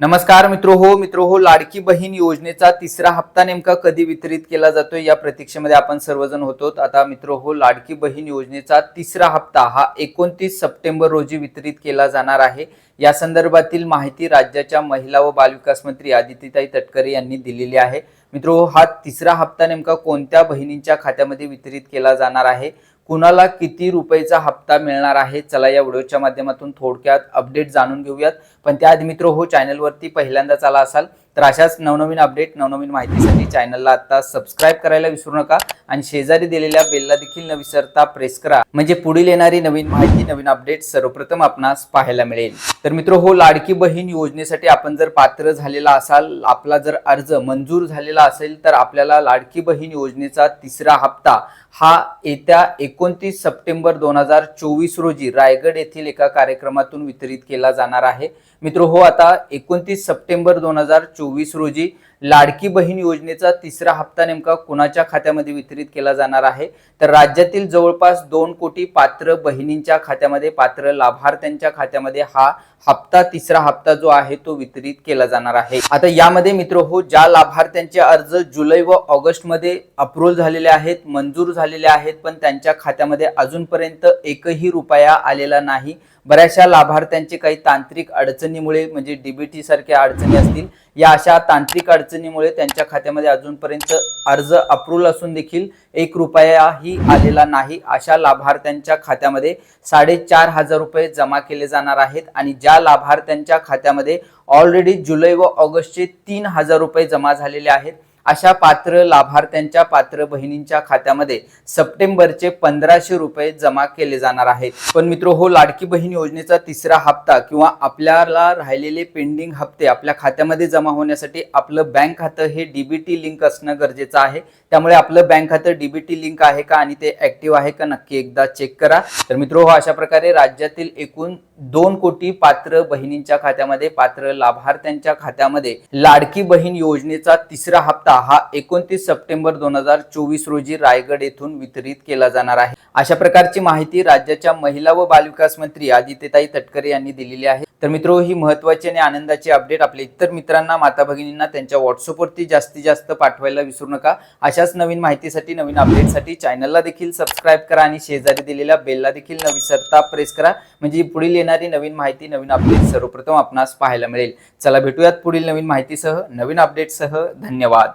नमस्कार मित्र हो मित्र हो लाडकी बहीण योजनेचा तिसरा हप्ता नेमका कधी वितरित केला जातोय या प्रतीक्षेमध्ये आपण सर्वजण होतो आता मित्र हो लाडकी बहीण योजनेचा तिसरा हप्ता हा एकोणतीस सप्टेंबर रोजी वितरित केला जाणार आहे. या संदर्भातील माहिती राज्याच्या महिला व बालविकास मंत्री आदित्यताई तटकरे यांनी दिलेली आहे. मित्र हो हा तिसरा हप्ता नेमका कोणत्या बहिणींच्या खात्यामध्ये वितरित केला जाणार आहे? कुणाला किती रुपयेचा हप्ता मिळणार आहे? चला या व्हिडिओच्या माध्यमातून थोडक्यात अपडेट जाणून घेऊयात. पण त्याआधी मित्र हो चॅनलवरती पहिल्यांदाच आला असाल तर अशाच नवनवीन अपडेट नवनवीन माहितीसाठी चॅनलला आता सबस्क्राईब करायला विसरू नका आणि शेजारी दिलेल्या बेलला देखील न विसरता प्रेस करा. म्हणजे पुढील येणारी नवीन माहिती नवीन अपडेट सर्वप्रथम आपणास पाहायला मिळेल. तर मित्र हो लाडकी बहीण योजनेसाठी आपण जर पात्र झालेला असाल आपला जर अर्ज मंजूर झालेला असेल तर आपल्याला लाडकी बहीण योजनेचा तिसरा हप्ता हा येत्या एक एकोणतीस सप्टेंबर दोन हजार चोवीस रोजी रायगड येथील एका कार्यक्रमातून वितरित केला जाणार आहे. मित्र हो आता एकोणतीस सप्टेंबर दोन हजार चोवीस रोजी लाडकी बहीण योजनेचा तिसरा हप्ता नेमका कुणाच्या खात्यामध्ये वितरित केला जाणार आहे? तर राज्यातील जवळपास दोन कोटी पात्र बहिणींच्या खात्यामध्ये पात्र लाभार्थ्यांच्या खात्यामध्ये हा हप्ता तिसरा हप्ता जो आहे तो वितरित केला जाणार आहे. आता यामध्ये मित्र हो ज्या लाभार्थ्यांचे अर्ज जुलै व ऑगस्टमध्ये अप्रूव्हल झालेले आहेत मंजूर झालेले आहेत पण त्यांच्या खात्यामध्ये अजूनपर्यंत एकही रुपया आलेला नाही. बऱ्याचशा लाभार्थ्यांचे काही तांत्रिक अडचणीमुळे म्हणजे डीबीटी सारख्या अडचणी असतील या अशा तांत्रिक अडचणीमुळे त्यांच्या खात्यामध्ये अजूनपर्यंत अर्ज अप्रूव्हल असून देखील एक रुपयाही आलेला नाही. अशा लाभार्थ्यांच्या खात्यामध्ये साडेचार हजार रुपये जमा केले जाणार आहेत आणि ज्या लाभार्थ्यांच्या खात्यामध्ये ऑलरेडी जुलै व ऑगस्टचे तीन हजार रुपये जमा झालेले आहेत अशा पात्र लाभार्थ्यांच्या पात्र बहिणींच्या खात्यामध्ये सप्टेंबरचे पंधराशे रुपये जमा केले जाणार आहेत. पण मित्र हो लाडकी बहीण योजनेचा तिसरा हप्ता किंवा आपल्याला राहिलेले पेंडिंग हप्ते आपल्या खात्यामध्ये जमा होण्यासाठी आपलं बँक खातं हे डीबीटी लिंक असणं गरजेचं आहे. त्यामुळे आपलं बँक खातं डीबीटी लिंक आहे का आणि ते ऍक्टिव्ह आहे का नक्की एकदा चेक करा. तर मित्र हो अशा प्रकारे राज्यातील एकूण दोन कोटी पात्र बहिणींच्या खात्यामध्ये पात्र लाभार्थ्यांच्या खात्यामध्ये लाडकी बहीण योजनेचा तिसरा हप्ता हा एकोणतीस सप्टेंबर दोन हजार चोवीस रोजी रायगड येथून वितरित केला जाणार आहे. अशा प्रकारची माहिती राज्याच्या महिला व बालविकास मंत्री आदित्यताई तटकरे यांनी दिलेली आहे. तर मित्र ही महत्वाची आणि आनंदाची अपडेट आपल्या इतर मित्रांना माता भगिनींना त्यांच्या व्हॉट्सअपवरती जास्तीत जास्त पाठवायला विसरू नका. अशाच नवीन माहितीसाठी नवीन अपडेटसाठी चॅनलला देखील सबस्क्राईब करा आणि शेजारी दिलेल्या बेलला देखील न विसरता प्रेस करा. म्हणजे पुढील येणारी नवीन माहिती नवीन अपडेट सर्वप्रथम आपणास पाहायला मिळेल. चला भेटूयात पुढील नवीन माहितीसह नवीन अपडेटसह. धन्यवाद.